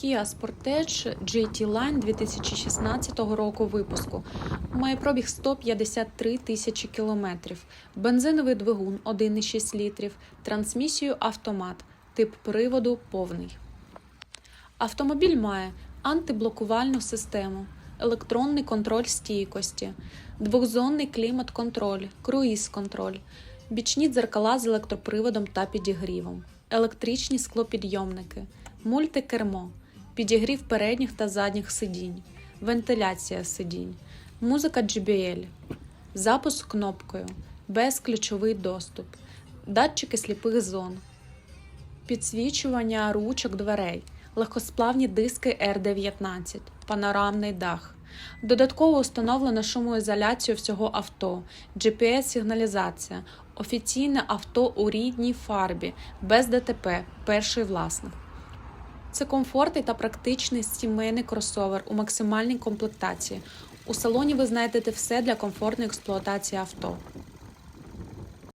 Kia Sportage GT Line 2016 року випуску. Має пробіг 153 тисячі кілометрів, бензиновий двигун 1,6 літрів, трансмісію автомат, тип приводу повний. Автомобіль має антиблокувальну систему, електронний контроль стійкості, двохзонний клімат-контроль, круїз-контроль, бічні дзеркала з електроприводом та підігрівом, електричні склопідйомники, мультикермо, підігрів передніх та задніх сидінь, вентиляція сидінь, музика JBL, запуск кнопкою, безключовий доступ, датчики сліпих зон, підсвічування ручок дверей, легкосплавні диски R19, панорамний дах. Додатково установлено шумоізоляцію всього авто, GPS-сигналізація, офіційне авто у рідній фарбі, без ДТП, перший власник. Це комфортний та практичний сімейний кросовер у максимальній комплектації. У салоні ви знайдете все для комфортної експлуатації авто.